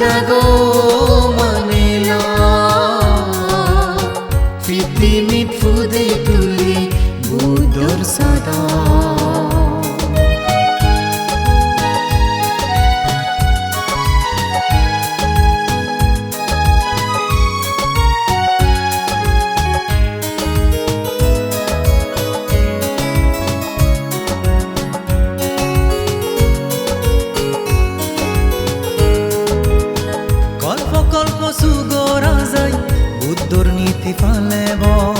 자고 ti fa le voci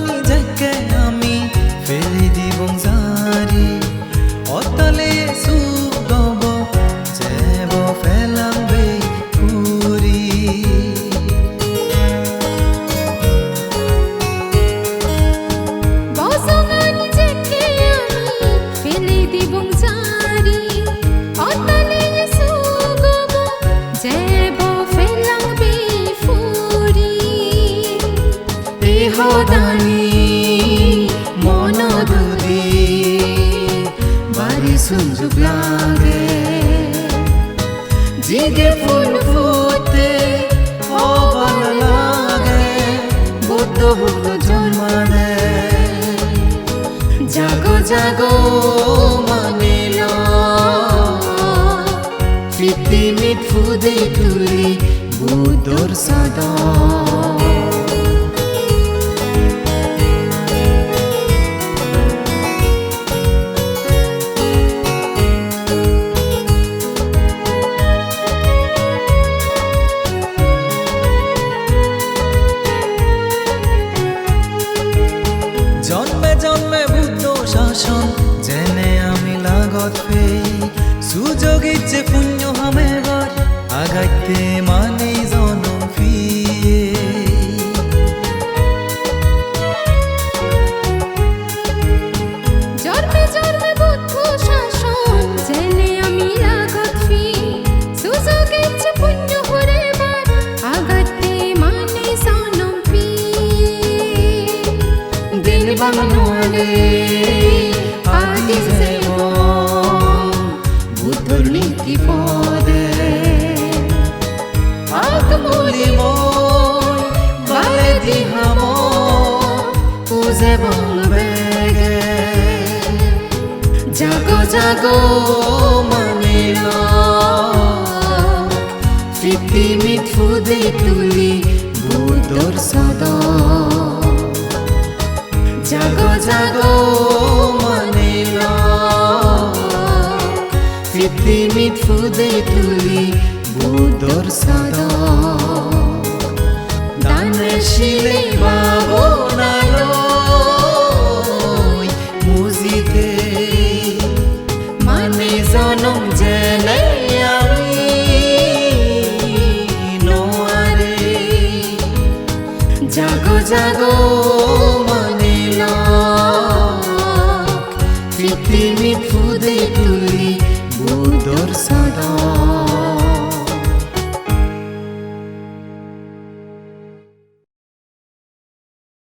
নিজেকে sunzu blanche jige ful fote o bala lage buddha holo jolmane jago jago mane fiti mit fude tuli buddhor sadon পথে সুযোগ ইচ্ছে পুণ্য হামের আগাইতে ki pode Akmuli moy baledi hamo Uze bolbege Jago jago manilo Fiti mitfude tuli budor sado Jago jago প্রেমিত ফুদে তুলি বুদর সারা দানে শিলে বাবো নালো মুজিতে মানে জনম জেনে আমি নোয়ারে। জাগো জাগো মানে লা পৃথিবী ফুদে তুলি dor să